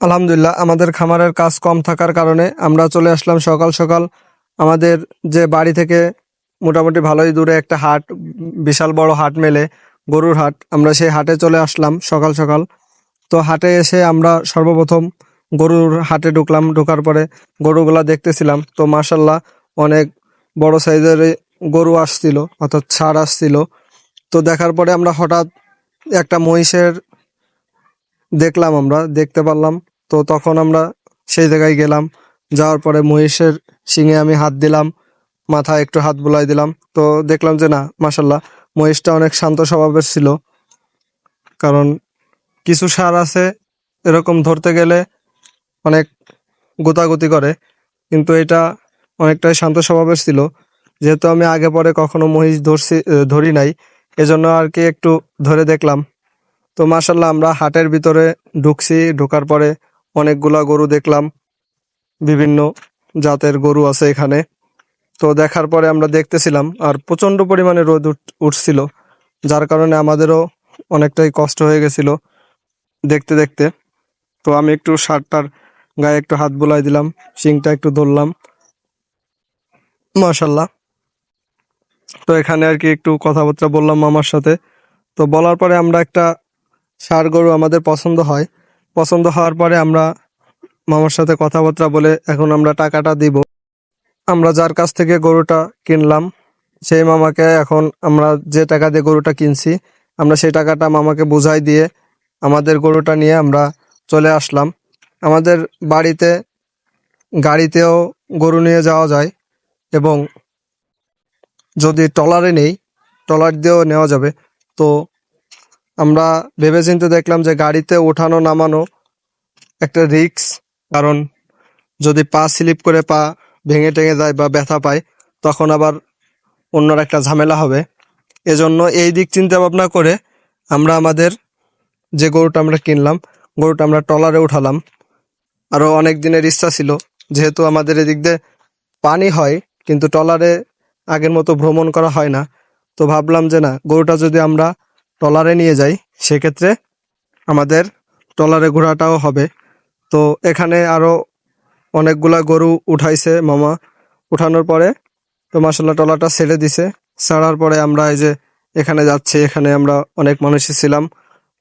আলহামদুলিল্লাহ, আমাদের খামারের কাজ কম থাকার কারণে আমরা চলে আসলাম সকাল সকাল। আমাদের যে বাড়ি থেকে মোটামুটি ভালোই দূরে একটা হাট, বিশাল বড় হাট মেলে, গরুর হাট, আমরা সেই হাটে চলে আসলাম সকাল সকাল। তো হাটে এসে আমরা সর্বপ্রথম গরুর হাটে ঢুকলাম, ঢোকার পরে গরুগুলা দেখতেছিলাম। তো মার্শাল্লাহ অনেক বড় সাইজের গরু আসছিল, অর্থাৎ ছাড় আসছিল। তো দেখার পরে আমরা হঠাৎ একটা মহিষের দেখলাম আমরা, দেখতে পারলাম। তো তখন আমরা সেই জায়গায় গেলাম। যাওয়ার পরে মহিষের শিঙে আমি হাত দিলাম, মাথায় একটু হাত বুলাই দিলাম। তো দেখলাম যে না মাসাল্লাহ মহিষটা অনেক শান্ত স্বভাবের ছিল। কারণ কিছু সার আছে এরকম ধরতে গেলে অনেক গোতাগুতি করে, কিন্তু এটা অনেকটাই শান্ত স্বভাবের ছিল। যেহেতু আমি আগে পরে কখনো মহিষ ধরছি ধরি নাই, এজন্য আর কি একটু ধরে দেখলাম। তো মাসাল্লাহ আমরা হাটের ভিতরে ঢুকছি, ঢোকার পরে অনেকগুলা গরু দেখলাম। বিভিন্ন জাতের গরু আছে এখানে। তো দেখার পরে আমরা দেখতেছিলাম, আর প্রচণ্ড পরিমাণে রোদ উঠ- উঠছিল, যার কারণে আমাদেরও অনেকটাই কষ্ট হয়ে গেছিল দেখতে দেখতে। তো আমি একটু শার্টটার গায়ে একটু হাত বুলাই দিলাম, শিংটা একটু ধরলাম। মাশাল্লাহ। তো এখানে আর কি একটু কথাবার্তা বললাম মামার সাথে। তো বলার পরে আমরা একটা ষাড় গরু আমাদের পছন্দ হয়। পছন্দ হওয়ার পরে আমরা মামার সাথে কথাবার্তা বলে এখন আমরা টাকাটা দিব। আমরা যার কাছ থেকে গরুটা কিনলাম, সেই মামাকে এখন আমরা যে টাকা দিয়ে গরুটা কিনছি, আমরা সেই টাকাটা মামাকে বুঝাই দিয়ে আমাদের গরুটা নিয়ে আমরা চলে আসলাম। আমাদের বাড়িতে, গাড়িতেও গরু নিয়ে যাওয়া যায় এবং যদি ট্রলারে নেই, ট্রলার দিয়েও নেওয়া যাবে, তো আমরা ভেবেচিন্তে দেখলাম যে গাড়িতে ওঠানো নামানো একটা রিস্ক, কারণ যদি পা স্লিপ করে পা ভেঙে টেঙে যায় বা ব্যথা পায়, তখন আবার অন্যর একটা ঝামেলা হবে। এজন্য এই দিক চিন্তা ভাবনা করে আমরা আমাদের যে গরুটা আমরা কিনলাম, গরুটা আমরা ট্রলারে উঠালাম। আরও অনেক দিনের ইচ্ছা ছিল, যেহেতু আমাদের এদিক দিয়ে পানি হয়, কিন্তু ট্রলারে আগের মতো ভ্রমণ করা হয় না। তো ভাবলাম যে না, গরুটা যদি আমরা ট্রলারে নিয়ে যাই, সেক্ষেত্রে আমাদের ট্রলারে ঘোরাটাও হবে। তো এখানে আরও অনেকগুলা গরু উঠাইছে মামা। উঠানোর পরে তো মাসাল্লাহ ট্রলারটা ছেড়ে দিছে। ছাড়ার পরে আমরা এই যে এখানে যাচ্ছি, এখানে আমরা অনেক মানুষই ছিলাম,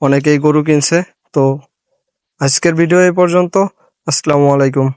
অনেকেই গরু কিনছে। তো আজকের ভিডিও এ পর্যন্ত। আসসালামু আলাইকুম।